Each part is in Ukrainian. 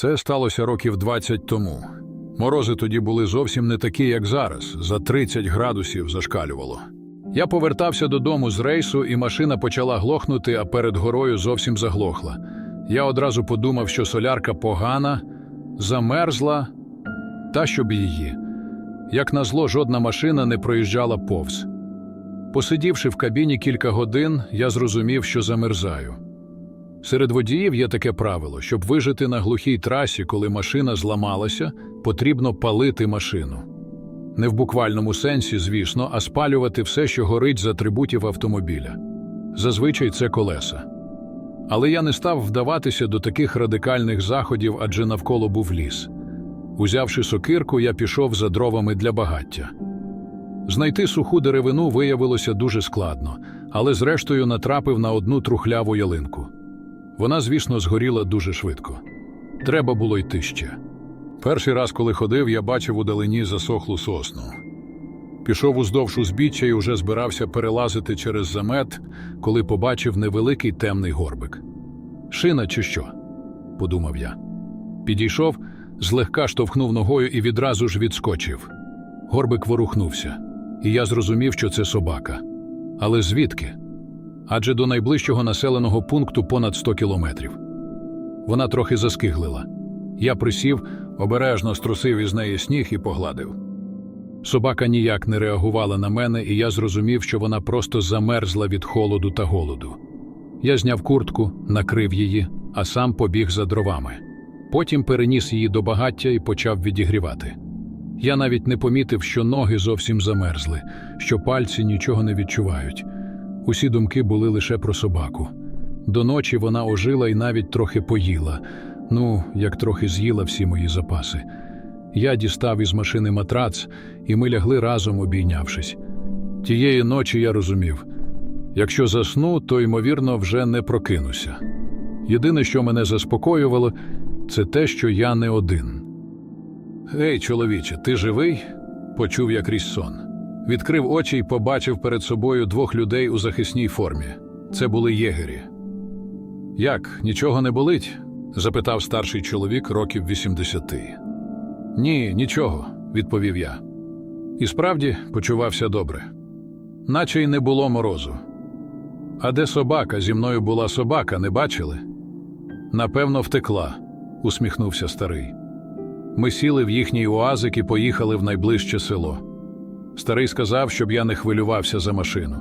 Це сталося років 20 тому. Морози тоді були зовсім не такі, як зараз, за 30 градусів зашкалювало. Я повертався додому з рейсу, і машина почала глохнути, а перед горою зовсім заглохла. Я одразу подумав, що солярка погана, замерзла, та щоб її. Як назло, жодна машина не проїжджала повз. Посидівши в кабіні кілька годин, я зрозумів, що замерзаю. Серед водіїв є таке правило: щоб вижити на глухій трасі, коли машина зламалася, потрібно палити машину. Не в буквальному сенсі, звісно, а спалювати все, що горить з атрибутів автомобіля. Зазвичай це колеса. Але я не став вдаватися до таких радикальних заходів, адже навколо був ліс. Узявши сокирку, я пішов за дровами для багаття. Знайти суху деревину виявилося дуже складно, але зрештою натрапив на одну трухляву ялинку. Вона, звісно, згоріла дуже швидко. Треба було йти ще. Перший раз, коли ходив, я бачив у далині засохлу сосну. Пішов уздовж узбіччя і уже збирався перелазити через замет, коли побачив невеликий темний горбик. Шина чи що? подумав я. Підійшов, злегка штовхнув ногою і відразу ж відскочив. Горбик ворухнувся, і я зрозумів, що це собака. Але звідки? Адже до найближчого населеного пункту понад 100 кілометрів. Вона трохи заскиглила. Я присів, обережно струсив із неї сніг і погладив. Собака ніяк не реагувала на мене, і я зрозумів, що вона просто замерзла від холоду та голоду. Я зняв куртку, накрив її, а сам побіг за дровами. Потім переніс її до багаття і почав відігрівати. Я навіть не помітив, що ноги зовсім замерзли, що пальці нічого не відчувають. Усі думки були лише про собаку. До ночі вона ожила і навіть трохи поїла, ну, як трохи з'їла всі мої запаси. Я дістав із машини матрац, і ми лягли разом, обійнявшись. Тієї ночі я розумів якщо засну, то, ймовірно, вже не прокинуся. Єдине, що мене заспокоювало, це те, що я не один. Гей, чоловіче, ти живий? почув я крізь сон. Відкрив очі і побачив перед собою двох людей у захисній формі. Це були єгері. Як, нічого не болить? запитав старший чоловік років 80. Ні, нічого, відповів я. І справді почувався добре, наче й не було морозу. А де собака? Зі мною була собака, не бачили? Напевно, втекла, усміхнувся старий. Ми сіли в їхній уазик і поїхали в найближче село. Старий сказав, щоб я не хвилювався за машину.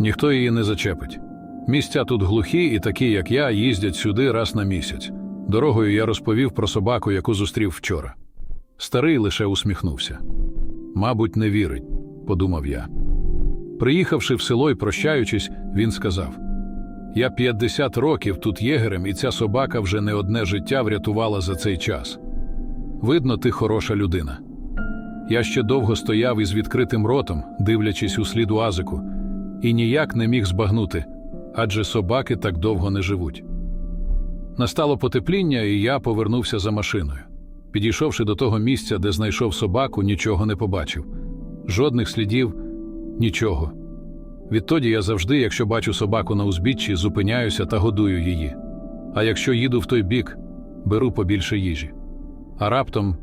Ніхто її не зачепить. Місця тут глухі, і такі, як я, їздять сюди раз на місяць. Дорогою я розповів про собаку, яку зустрів вчора. Старий лише усміхнувся. Мабуть, не вірить, подумав я. Приїхавши в село і прощаючись, він сказав: Я 50 років тут єгерем, і ця собака вже не одне життя врятувала за цей час. Видно, ти хороша людина. Я ще довго стояв із відкритим ротом, дивлячись у слід уазику, і ніяк не міг збагнути, адже собаки так довго не живуть. Настало потепління, і я повернувся за машиною. Підійшовши до того місця, де знайшов собаку, нічого не побачив. Жодних слідів, нічого. Відтоді я завжди, якщо бачу собаку на узбіччі, зупиняюся та годую її. А якщо їду в той бік, беру побільше їжі. А раптом